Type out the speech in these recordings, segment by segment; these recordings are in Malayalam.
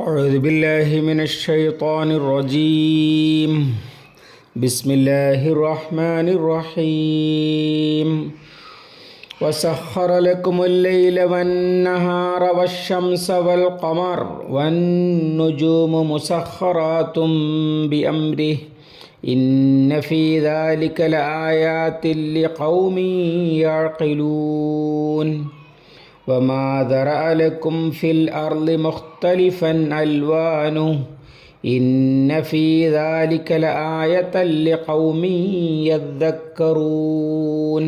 أعوذ بالله من الشيطان الرجيم. بسم الله الرحمن الرحيم. وسخر لكم الليل والنهار والشمس والقمر والنجوم مسخرات بأمره. إن في ذلك لآيات لقوم يعقلون. وما ذرأ لكم في الأرض مختلفا ألوانه إن في ذلك لآية لقوم يذكرون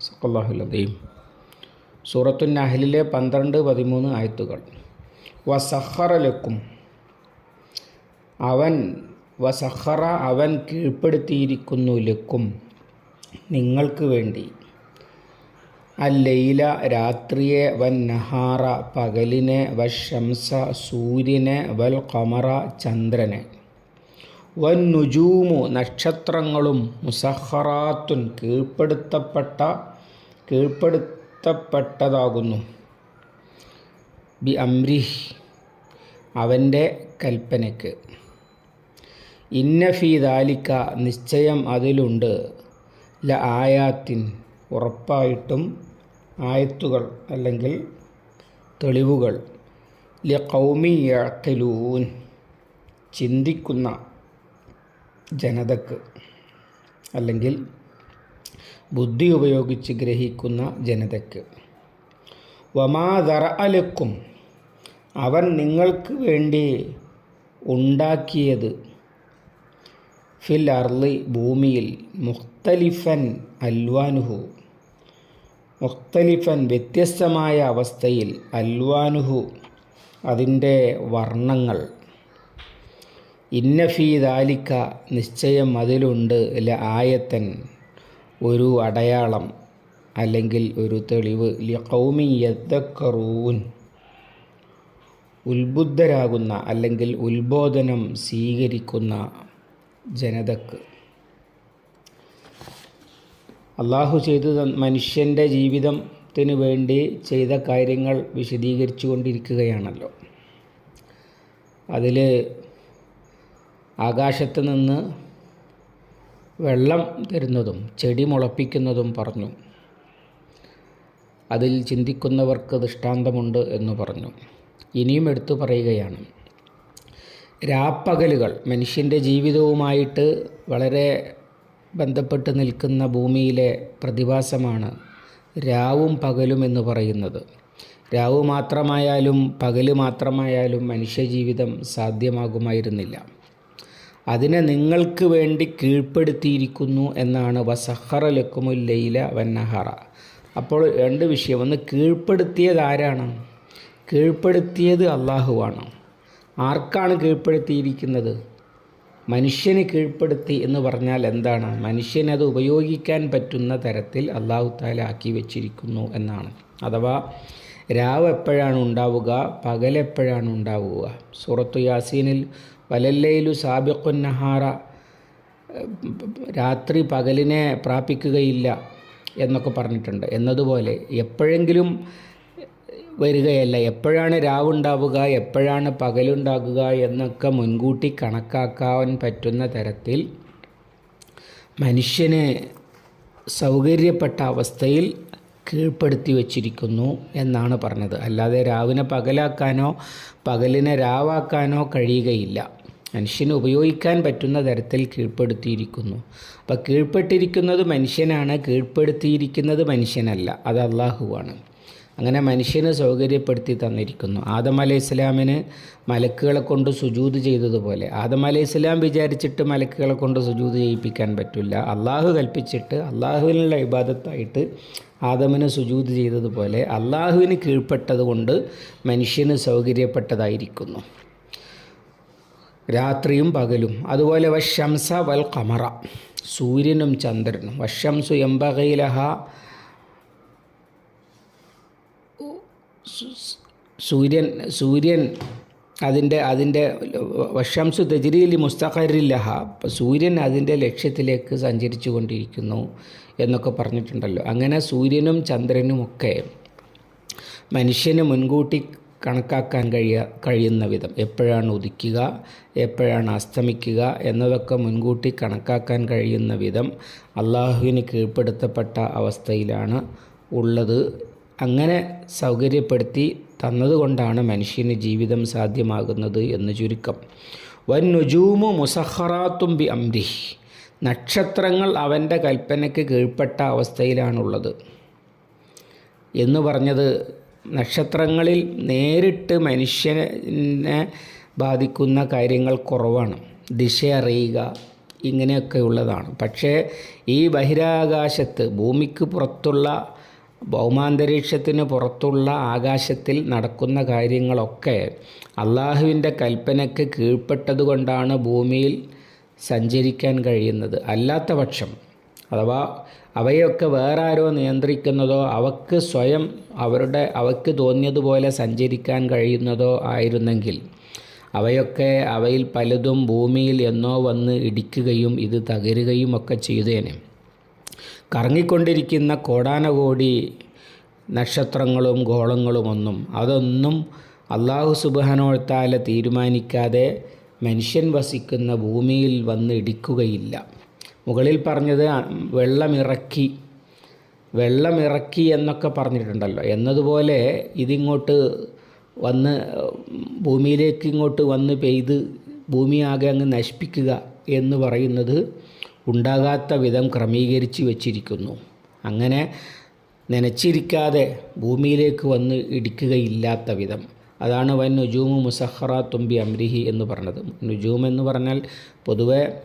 صدق الله العظيم സൂറത്തു നഹലിലെ പന്ത്രണ്ട് പതിമൂന്ന് ആയത്തുകൾ വസഹറലക്കും അവൻ വസഹറ അവൻ കീഴ്പ്പെടുത്തിയിരിക്കുന്നു ലക്കും നിങ്ങൾക്ക് വേണ്ടി അല്ലയില രാത്രിയെ വൻ നഹാറ പകലിനെ വശംസ സൂര്യനെ വൽ കമറ ചന്ദ്രനെ. വൻ നുജൂമു നക്ഷത്രങ്ങളും മുസഹറാത്തുൻ കീഴ്പ്പെടുത്തപ്പെട്ട കീഴ്പ്പെടുത്തപ്പെട്ടതാകുന്നു. ബി അംരിഹ് അവന്റെ കൽപ്പനയ്ക്ക്. ഇന്നഫി ദാലിക്ക നിശ്ചയം അതിലുണ്ട്. ല ആയാത്തിൻ ഉറപ്പായിട്ടും ആയത്തുകൾ അല്ലെങ്കിൽ തെളിവുകൾ. ലി കൗമി യഴക്കലൂൻ ചിന്തിക്കുന്ന ജനതക്ക് അല്ലെങ്കിൽ ബുദ്ധി ഉപയോഗിച്ച് ഗ്രഹിക്കുന്ന ജനതയ്ക്ക്. വമാതറ അലക്കും അവൻ നിങ്ങൾക്ക് വേണ്ടി ഉണ്ടാക്കിയത് ഫിൽ അർലി ഭൂമിയിൽ മുഖ്തലിഫൻ അൽവാനുഹു. മുഖ്തലിഫൻ വ്യത്യസ്തമായ അവസ്ഥയിൽ അൽവാനുഹു അതിന്റെ വർണങ്ങൾ. ഇന്നഫീദാലിക്ക നിശ്ചയം അതിലുണ്ട് ല ആയത്തൻ ഒരു അടയാളം അല്ലെങ്കിൽ ഒരു തെളിവ്. ലി കൗമി യദ്ദക്കറൂൻ ഉത്ബുദ്ധരാകുന്ന അല്ലെങ്കിൽ ഉത്ബോധനം സ്വീകരിക്കുന്ന ജനതക്ക്. അള്ളാഹു ചെയ്തു മനുഷ്യന്റെ ജീവിതത്തിന് വേണ്ടി ചെയ്ത കാര്യങ്ങൾ വിശദീകരിച്ചു കൊണ്ടിരിക്കുകയാണല്ലോ അതിൽ ആകാശത്ത് നിന്ന് വെള്ളം തരുന്നതും ചെടി മുളപ്പിക്കുന്നതും പറഞ്ഞു. അതിൽ ചിന്തിക്കുന്നവർക്ക് ദൃഷ്ടാന്തമുണ്ട് എന്ന് പറഞ്ഞു. ഇനിയും എടുത്തു പറയുകയാണ്. രാപ്പകലുകൾ മനുഷ്യന്റെ ജീവിതവുമായിട്ട് വളരെ ബന്ധപ്പെട്ട് നിൽക്കുന്ന ഭൂമിയിലെ പ്രതിഭാസമാണ് രാവും പകലും എന്ന് പറയുന്നത്. രാവ് മാത്രമായാലും പകൽ മാത്രമായാലും മനുഷ്യജീവിതം സാധ്യമാകുമായിരുന്നില്ല. അതിനെ നിങ്ങൾക്ക് വേണ്ടി കീഴ്പ്പെടുത്തിയിരിക്കുന്നു എന്നാണ് വസഹറ ലക്കുമുൽ ലൈല വന്നഹറ. അപ്പോൾ രണ്ട് വിഷയം. ഒന്ന് കീഴ്പ്പെടുത്തിയത് ആരാണ്? കീഴ്പ്പെടുത്തിയത് അള്ളാഹുവാണ്. ആർക്കാണ് കീഴ്പ്പെടുത്തിയിരിക്കുന്നത്? മനുഷ്യനെ കീഴ്പ്പെടുത്തി എന്ന് പറഞ്ഞാൽ എന്താണ്? മനുഷ്യനത് ഉപയോഗിക്കാൻ പറ്റുന്ന തരത്തിൽ അള്ളാഹു താല ആക്കി വെച്ചിരിക്കുന്നു എന്നാണ്. അഥവാ രാവ് എപ്പോഴാണ് ഉണ്ടാവുക? പകലെപ്പോഴാണ് ഉണ്ടാവുക? സൂറത്തു യാസീനിൽ വലല്ലയിലു സാബിഖുനഹാറ രാത്രി പകലിനെ പ്രാപിക്കുകയില്ല എന്നൊക്കെ പറഞ്ഞിട്ടുണ്ട്. എന്നതുപോലെ എപ്പോഴെങ്കിലും വരികയല്ല. എപ്പോഴാണ് രാവുണ്ടാവുക എപ്പോഴാണ് പകലുണ്ടാകുക എന്നൊക്കെ മുൻകൂട്ടി കണക്കാക്കാൻ പറ്റുന്ന തരത്തിൽ മനുഷ്യന് സൗകര്യപ്പെട്ട അവസ്ഥയിൽ കീഴ്പ്പെടുത്തി വച്ചിരിക്കുന്നു എന്നാണ് പറഞ്ഞത്. അല്ലാതെ രാവിനെ പകലാക്കാനോ പകലിനെ രാവാക്കാനോ കഴിയുകയില്ല. മനുഷ്യന് ഉപയോഗിക്കാൻ പറ്റുന്ന തരത്തിൽ കീഴ്പ്പെടുത്തിയിരിക്കുന്നു. അപ്പോൾ കീഴ്പ്പെട്ടിരിക്കുന്നത് മനുഷ്യനാണ് കീഴ്പ്പെടുത്തിയിരിക്കുന്നത് മനുഷ്യനല്ല. അത് അള്ളാഹുവാണ്. അങ്ങനെ മനുഷ്യന് സൗകര്യപ്പെടുത്തി തന്നിരിക്കുന്നു. ആദം അലൈഹി ഇസ്ലാമിന് മലക്കുകളെ കൊണ്ട് സുജൂത് ചെയ്തതുപോലെ. ആദം അലൈഹി ഇസ്ലാം വിചാരിച്ചിട്ട് മലക്കുകളെ കൊണ്ട് സുജൂത് ചെയ്യിപ്പിക്കാൻ പറ്റില്ല. അള്ളാഹു കൽപ്പിച്ചിട്ട് അള്ളാഹുവിനുള്ള ഇബാദത്തായിട്ട് ആദമിന് സുജൂത് ചെയ്തതുപോലെ അള്ളാഹുവിന് കീഴ്പ്പെട്ടതുകൊണ്ട് മനുഷ്യന് സൗകര്യപ്പെട്ടതായിരിക്കുന്നു. രാത്രിയും പകലും. അതുപോലെ വശംസ വൽ കമറ സൂര്യനും ചന്ദ്രനും. വശംസു എംബകയിലഹ സൂര്യൻ സൂര്യൻ അതിന്റെ അതിന്റെ വശംസു തജിരിലി മുസ്തഖരില്ലഹ സൂര്യൻ അതിന്റെ ലക്ഷ്യത്തിലേക്ക് സഞ്ചരിച്ചു കൊണ്ടിരിക്കുന്നു എന്നൊക്കെ പറഞ്ഞിട്ടുണ്ടല്ലോ. അങ്ങനെ സൂര്യനും ചന്ദ്രനുമൊക്കെ മനുഷ്യന് മുൻകൂട്ടി കണക്കാക്കാൻ കഴിയ കഴിയുന്ന വിധം. എപ്പോഴാണ് ഉദിക്കുക എപ്പോഴാണ് അസ്തമിക്കുക എന്നതൊക്കെ മുൻകൂട്ടി കണക്കാക്കാൻ കഴിയുന്ന വിധം അള്ളാഹുവിന് കീഴ്പ്പെടുത്തപ്പെട്ട അവസ്ഥയിലാണ് ഉള്ളത് അങ്ങനെ സൗകര്യപ്പെടുത്തി തന്നതുകൊണ്ടാണ് മനുഷ്യന് ജീവിതം സാധ്യമാകുന്നത് എന്ന് ചുരുക്കം. വൻ നുജൂമു മുസഹറാത്തും ബി അംരി നക്ഷത്രങ്ങൾ അവന്റെ കൽപ്പനയ്ക്ക് കീഴ്പ്പെട്ട അവസ്ഥയിലാണുള്ളത്. എന്ന് പറഞ്ഞത് നക്ഷത്രങ്ങളിൽ നേരിട്ട് മനുഷ്യനെ ബാധിക്കുന്ന കാര്യങ്ങൾ കുറവാണ്. ദിശ അറിയുക ഇങ്ങനെയൊക്കെ ഉള്ളതാണ് പക്ഷേ ഈ ബഹിരാകാശത്ത് ഭൂമിക്ക് പുറത്തുള്ള ഭൗമാന്തരീക്ഷത്തിന് പുറത്തുള്ള ആകാശത്തിൽ നടക്കുന്ന കാര്യങ്ങളൊക്കെ അള്ളാഹുവിന്റെ കൽപ്പനയ്ക്ക് കീഴ്പ്പെട്ടതുകൊണ്ടാണ് ഭൂമിയിൽ സഞ്ചരിക്കാൻ കഴിയുന്നത്. അല്ലാത്ത പക്ഷം അഥവാ അവയൊക്കെ വേറെ ആരോ നിയന്ത്രിക്കുന്നതോ അവക്ക് സ്വയം അവരുടെ അവയ്ക്ക് തോന്നിയതുപോലെ സഞ്ചരിക്കാൻ കഴിയുന്നതോ ആയിരുന്നെങ്കിൽ അവയൊക്കെ അവയിൽ പലതും ഭൂമിയിൽ എന്നോ വന്ന് ഇടിക്കുകയും ഇത് തകരുകയും ഒക്കെ ചെയ്തേനെ. കറങ്ങിക്കൊണ്ടിരിക്കുന്ന കോടാനകോടി നക്ഷത്രങ്ങളും ഗോളങ്ങളുമൊന്നും അതൊന്നും അള്ളാഹു സുബാനോഴ്ത്താല തീരുമാനിക്കാതെ മനുഷ്യൻ വസിക്കുന്ന ഭൂമിയിൽ വന്ന് ഇടിക്കുകയില്ല. മുകളിൽ പറഞ്ഞത് വെള്ളമിറക്കി വെള്ളമിറക്കി എന്നൊക്കെ പറഞ്ഞിട്ടുണ്ടല്ലോ. എന്നതുപോലെ ഇതിങ്ങോട്ട് വന്ന് ഭൂമിയിലേക്ക് ഇങ്ങോട്ട് വന്ന് പെയ്ത് ഭൂമിയാകെ അങ്ങ് നശിപ്പിക്കുക എന്ന് പറയുന്നത് ഉണ്ടാകാത്ത വിധം ക്രമീകരിച്ച് വച്ചിരിക്കുന്നു. അങ്ങനെ നനച്ചിരിക്കാതെ ഭൂമിയിലേക്ക് വന്ന് ഇടിക്കുകയില്ലാത്ത വിധം. അതാണ് വൻ നുജൂമു മുസഹറ തുമ്പി അംരിഹി എന്ന് പറഞ്ഞത്. നുജൂം എന്ന് പറഞ്ഞാൽ പൊതുവെ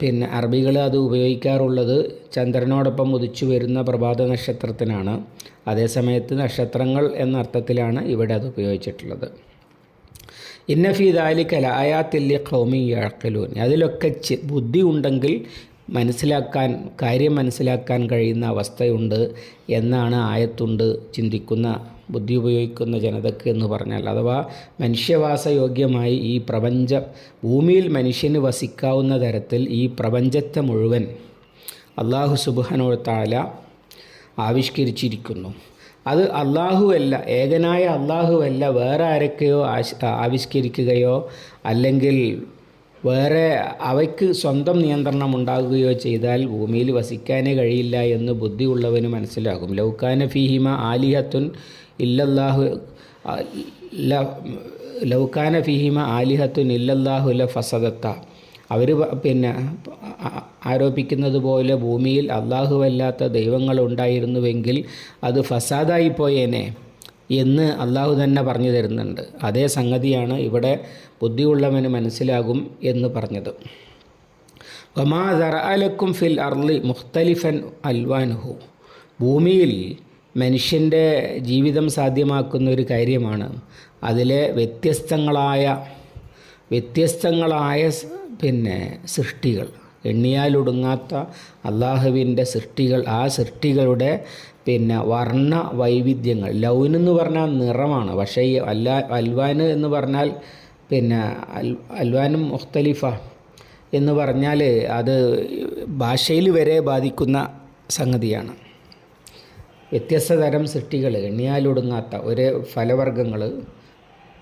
പിന്നെ അറബികൾ അത് ഉപയോഗിക്കാറുള്ളത് ചന്ദ്രനോടൊപ്പം ഉദിച്ചു വരുന്ന പ്രഭാത നക്ഷത്രത്തിനാണ്. അതേസമയത്ത് നക്ഷത്രങ്ങൾ എന്ന അർത്ഥത്തിലാണ് ഇവിടെ അത് ഉപയോഗിച്ചിട്ടുള്ളത്. ഇന്നഫി ദാലിക്കല ആയാത്തില്ലി ഖൗമി യാക്കലൂൻ അതിലൊക്കെ ബുദ്ധി ഉണ്ടെങ്കിൽ മനസ്സിലാക്കാൻ കാര്യം മനസ്സിലാക്കാൻ കഴിയുന്ന അവസ്ഥയുണ്ട് എന്നാണ് ആയത്തുണ്ട് ചിന്തിക്കുന്ന ബുദ്ധി ഉപയോഗിക്കുന്ന ജനതയ്ക്ക് എന്ന് പറഞ്ഞാൽ. അഥവാ മനുഷ്യവാസയോഗ്യമായി ഈ പ്രപഞ്ച ഭൂമിയിൽ മനുഷ്യന് വസിക്കാവുന്ന തരത്തിൽ ഈ പ്രപഞ്ചത്തെ മുഴുവൻ അള്ളാഹു സുബാനോത്താല ആവിഷ്കരിച്ചിരിക്കുന്നു. അത് അള്ളാഹുവല്ല ഏകനായ അള്ളാഹുവല്ല വേറെ ആരൊക്കെയോ ആവിഷ്കരിക്കുകയോ അല്ലെങ്കിൽ വേറെ അവയ്ക്ക് സ്വന്തം നിയന്ത്രണം ഉണ്ടാകുകയോ ചെയ്താൽ ഭൂമിയിൽ വസിക്കാനേ കഴിയില്ല എന്ന് ബുദ്ധിയുള്ളവന് മനസ്സിലാകും. ലൗക്കാന ഫീഹിമ ആലിഹത്തുൻ ഇല്ലല്ലാഹു ലൗക്കാന ഫീഹിമ ആലിഹത്തുൻ ഇല്ലല്ലാഹു ല ഫസദത്ത അവർ പിന്നെ ആരോപിക്കുന്നത് പോലെ ഭൂമിയിൽ അള്ളാഹുവല്ലാത്ത ദൈവങ്ങൾ ഉണ്ടായിരുന്നുവെങ്കിൽ അത് ഫസാദായി പോയേനെ എന്ന് അള്ളാഹു തന്നെ പറഞ്ഞു തരുന്നുണ്ട്. അതേ സംഗതിയാണ് ഇവിടെ ബുദ്ധിയുള്ളവന് മനസ്സിലാകും എന്ന് പറഞ്ഞത്. വമാ ഫിൽ അർലി മുഖ്തലിഫൻ അൽവാനുഹു ഭൂമിയിൽ മനുഷ്യന്റെ ജീവിതം സാധ്യമാക്കുന്ന ഒരു കാര്യമാണ്. അതിലെ വ്യത്യസ്തങ്ങളായ വ്യത്യസ്തങ്ങളായ പിന്നെ സൃഷ്ടികൾ. എണ്ണിയാലൊടുങ്ങാത്ത അള്ളാഹുവിന്റെ സൃഷ്ടികൾ ആ സൃഷ്ടികളുടെ പിന്നെ വർണ വൈവിധ്യങ്ങൾ. ലൗൻ എന്ന് പറഞ്ഞാൽ നിറമാണ്. പക്ഷേ ഈ അല്ലാ അൽവാന് എന്ന് പറഞ്ഞാൽ പിന്നെ അൽ അൽവാനും മുഖ്തലിഫ എന്ന് പറഞ്ഞാൽ അത് ഭാഷയിൽ വരെ ബാധിക്കുന്ന സംഗതിയാണ്. വ്യത്യസ്ത തരം സൃഷ്ടികൾ. എണ്ണിയാലൊടുങ്ങാത്ത ഒരേ ഫലവർഗങ്ങൾ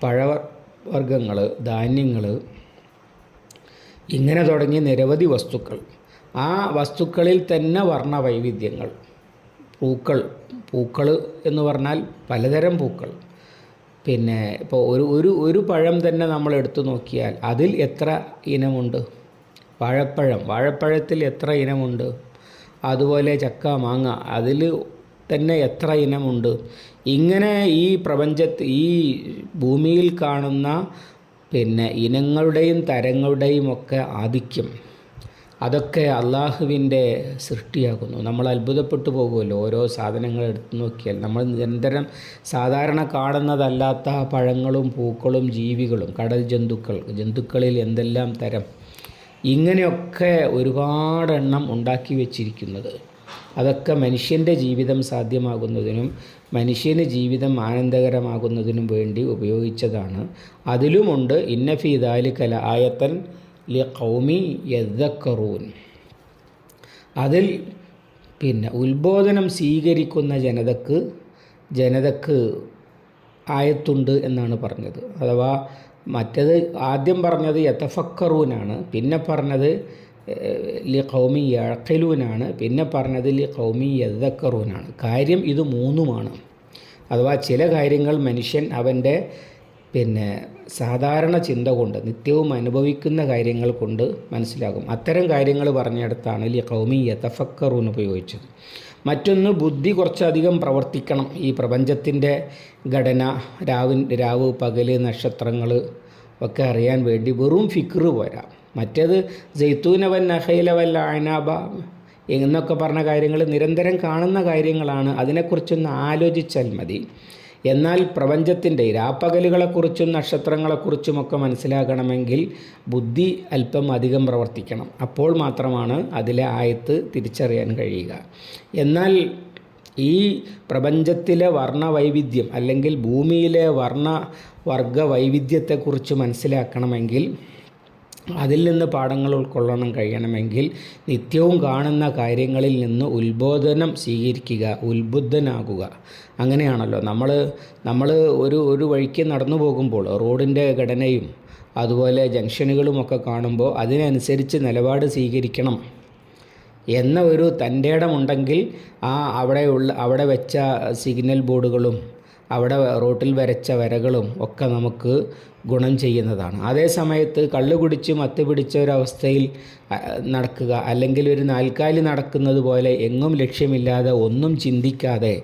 പഴവർഗങ്ങൾ ധാന്യങ്ങൾ ഇങ്ങനെ തുടങ്ങി നിരവധി വസ്തുക്കൾ. ആ വസ്തുക്കളിൽ തന്നെ വർണ വൈവിധ്യങ്ങൾ പൂക്കൾ പൂക്കൾ എന്ന് പറഞ്ഞാൽ പലതരം പൂക്കൾ. പിന്നെ ഇപ്പോൾ ഒരു ഒരു ഒരു പഴം തന്നെ നമ്മൾ എടുത്തു നോക്കിയാൽ അതിൽ എത്ര ഇനമുണ്ട്? വാഴപ്പഴം വാഴപ്പഴത്തിൽ എത്ര ഇനമുണ്ട്? അതുപോലെ ചക്ക മാങ്ങ അതിൽ തന്നെ എത്ര ഇനമുണ്ട്? ഇങ്ങനെ ഈ പ്രപഞ്ചത്ത് ഈ ഭൂമിയിൽ കാണുന്ന പിന്നെ ഇനങ്ങളുടെയും തരങ്ങളുടെയും ഒക്കെ ആധിക്യം. അതൊക്കെ അള്ളാഹുവിന്റെ സൃഷ്ടിയാകുന്നു. നമ്മൾ അത്ഭുതപ്പെട്ടു പോകുമല്ലോ ഓരോ സാധനങ്ങൾ എടുത്തു നോക്കിയാൽ. നമ്മൾ നിരന്തരം സാധാരണ കാണുന്നതല്ലാത്ത പഴങ്ങളും പൂക്കളും ജീവികളും കടൽ ജന്തുക്കൾ ജന്തുക്കളിൽ എന്തെല്ലാം തരം ഇങ്ങനെയൊക്കെ ഒരുപാടെണ്ണം ഉണ്ടാക്കി വച്ചിരിക്കുന്നത്. അതൊക്കെ മനുഷ്യന്റെ ജീവിതം സാധ്യമാകുന്നതിനും മനുഷ്യന് ജീവിതം ആനന്ദകരമാകുന്നതിനും വേണ്ടി ഉപയോഗിച്ചതാണ്. അതിലുമുണ്ട് ഇന്നഫി ദാലിക്കല ആയത്തൻ ലി കൗമി യദ്ദക്കറൂൻ. അതിൽ പിന്നെ ഉത്ബോധനം സ്വീകരിക്കുന്ന ജനതക്ക് ജനതക്ക് ആയത്തുണ്ട് എന്നാണ് പറഞ്ഞത്. അഥവാ മറ്റത് ആദ്യം പറഞ്ഞത് യഥഫക്കറൂനാണ് പിന്നെ പറഞ്ഞത് ലി കൗമി യഴക്കലൂനാണ് പിന്നെ പറഞ്ഞത് ലി കൗമി യദ്ദക്കറൂനാണ്. കാര്യം ഇത് മൂന്നുമാണ്. അഥവാ ചില കാര്യങ്ങൾ മനുഷ്യൻ അവന്റെ പിന്നെ സാധാരണ ചിന്ത കൊണ്ട് നിത്യവും അനുഭവിക്കുന്ന കാര്യങ്ങൾ കൊണ്ട് മനസ്സിലാകും. അത്തരം കാര്യങ്ങൾ പറഞ്ഞിടത്താണ് ലി കൗമി യതഫക്കറൂൻ ഉപയോഗിച്ചത്. മറ്റൊന്ന് ബുദ്ധി കുറച്ചധികം പ്രവർത്തിക്കണം. ഈ പ്രപഞ്ചത്തിന്റെ ഘടന രാവിൻ രാവ് പകൽ നക്ഷത്രങ്ങൾ ഒക്കെ അറിയാൻ വേണ്ടി വെറും ഫിക്റ് പോരാ. മറ്റേത് ജയ്ത്തൂനവൻ നഹൈലവല്ല അയനാബ എന്നൊക്കെ പറഞ്ഞ കാര്യങ്ങൾ നിരന്തരം കാണുന്ന കാര്യങ്ങളാണ്. അതിനെക്കുറിച്ചൊന്ന് ആലോചിച്ചാൽ മതി. എന്നാൽ പ്രപഞ്ചത്തിന്റെ രാപ്പകലുകളെക്കുറിച്ചും നക്ഷത്രങ്ങളെക്കുറിച്ചുമൊക്കെ മനസ്സിലാക്കണമെങ്കിൽ ബുദ്ധി അല്പം അധികം പ്രവർത്തിക്കണം. അപ്പോൾ മാത്രമാണ് അതിലെ ആയത്ത് തിരിച്ചറിയാൻ കഴിയുക. എന്നാൽ ഈ പ്രപഞ്ചത്തിലെ വർണവൈവിധ്യം അല്ലെങ്കിൽ ഭൂമിയിലെ വർണ വർഗ വൈവിധ്യത്തെക്കുറിച്ച് മനസ്സിലാക്കണമെങ്കിൽ അതിൽ നിന്ന് പാഠങ്ങൾ ഉൾക്കൊള്ളണം കഴിയണമെങ്കിൽ നിത്യവും കാണുന്ന കാര്യങ്ങളിൽ നിന്ന് ഉത്ബോധനം സ്വീകരിക്കുക ഉത്ബുദ്ധനാകുക. അങ്ങനെയാണല്ലോ. നമ്മൾ നമ്മൾ ഒരു ഒരു വഴിക്ക് നടന്നു പോകുമ്പോൾ റോഡിന്റെ ഘടനയും അതുപോലെ ജംഗ്ഷനുകളുമൊക്കെ കാണുമ്പോൾ അതിനനുസരിച്ച് നിലപാട് സ്വീകരിക്കണം എന്ന ഒരു തന്റെ ഇടമുണ്ടെങ്കിൽ ആ അവിടെയുള്ള അവിടെ വെച്ച സിഗ്നൽ ബോർഡുകളും അവിടെ റോട്ടിൽ വരച്ച വരകളും ഒക്കെ നമുക്ക് ഗുണം ചെയ്യുന്നതാണ്. അതേ സമയത്ത് കള്ളു കുടിച്ച് മത്ത് പിടിച്ച ഒരവസ്ഥയിൽ നടക്കുക അല്ലെങ്കിൽ ഒരു നാൽക്കാലി നടക്കുന്നത് പോലെ എങ്ങും ലക്ഷ്യമില്ലാതെ ഒന്നും ചിന്തിക്കാതെ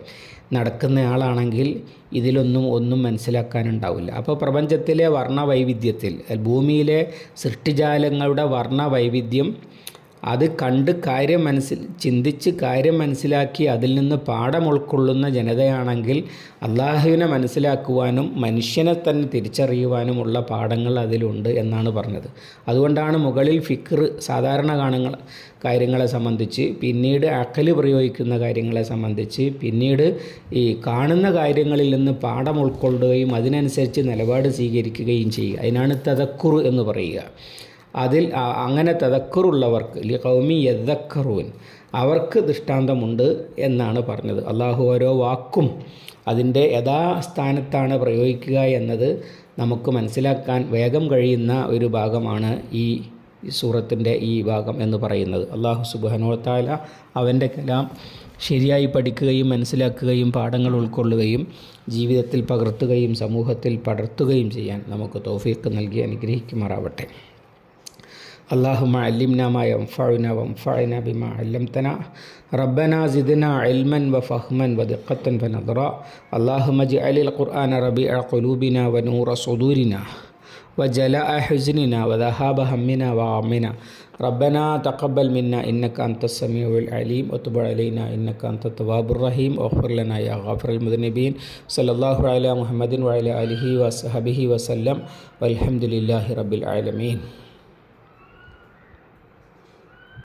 നടക്കുന്നയാളാണെങ്കിൽ ഇതിലൊന്നും ഒന്നും മനസ്സിലാക്കാനുണ്ടാവില്ല. അപ്പോൾ പ്രപഞ്ചത്തിലെ വർണ വൈവിധ്യത്തിൽ ഭൂമിയിലെ സൃഷ്ടിജാലങ്ങളുടെ വർണ വൈവിധ്യം അത് കണ്ട് കാര്യം മനസ്സിൽ ചിന്തിച്ച് കാര്യം മനസ്സിലാക്കി അതിൽ നിന്ന് പാഠം ഉൾക്കൊള്ളുന്ന ജനതയാണെങ്കിൽ അള്ളാഹുവിനെ മനസ്സിലാക്കുവാനും മനുഷ്യനെ തന്നെ തിരിച്ചറിയുവാനുമുള്ള പാഠങ്ങൾ അതിലുണ്ട് എന്നാണ് പറഞ്ഞത്. അതുകൊണ്ടാണ് മുകളിൽ ഫിക്ർ സാധാരണ കാണുന്ന കാര്യങ്ങളെ സംബന്ധിച്ച് പിന്നീട് അക്കൽ പ്രയോഗിക്കുന്ന കാര്യങ്ങളെ സംബന്ധിച്ച് പിന്നീട് ഈ കാണുന്ന കാര്യങ്ങളിൽ നിന്ന് പാഠം ഉൾക്കൊള്ളുകയും അതിനനുസരിച്ച് നിലപാട് സ്വീകരിക്കുകയും ചെയ്യുക. അതിനാണ് തതക്കുർ എന്ന് പറയുക. അതിൽ അങ്ങനെ തതക്കറുള്ളവർക്ക് ലി കൗമി യദ്ദക്കറൂൻ അവർക്ക് ദൃഷ്ടാന്തമുണ്ട് എന്നാണ് പറഞ്ഞത്. അള്ളാഹു ഓരോ വാക്കും അതിന്റെ യഥാസ്ഥാനത്താണ് പ്രയോഗിക്കുക എന്നത് നമുക്ക് മനസ്സിലാക്കാൻ വേഗം കഴിയുന്ന ഒരു ഭാഗമാണ് ഈ സൂറത്തിന്റെ ഈ ഭാഗം എന്ന് പറയുന്നത്. അള്ളാഹു സുബാനോത്താല അവന്റെ കലാം ശരിയായി പഠിക്കുകയും മനസ്സിലാക്കുകയും പാഠങ്ങൾ ഉൾക്കൊള്ളുകയും ജീവിതത്തിൽ പകർത്തുകയും സമൂഹത്തിൽ പടർത്തുകയും ചെയ്യാൻ നമുക്ക് തോഫീക്ക് നൽകി അനുഗ്രഹിക്കുമാറാവട്ടെ. اللهم علمنا ما ينفعنا وانفعنا بما علمتنا ربنا زدنا علما وفهما ودقة فنظرا اللهم اجعل القرآن ربيع قلوبنا ونور صدورنا وجلاء حزننا وذهاب همنا وغمنا ربنا تقبل منا إنك أنت السميع العليم وتب علينا إنك أنت التواب الرحيم واغفر لنا يا غافر المذنبين صلى الله على محمد وعلى آله وصحبه وسلم والحمد لله رب العالمين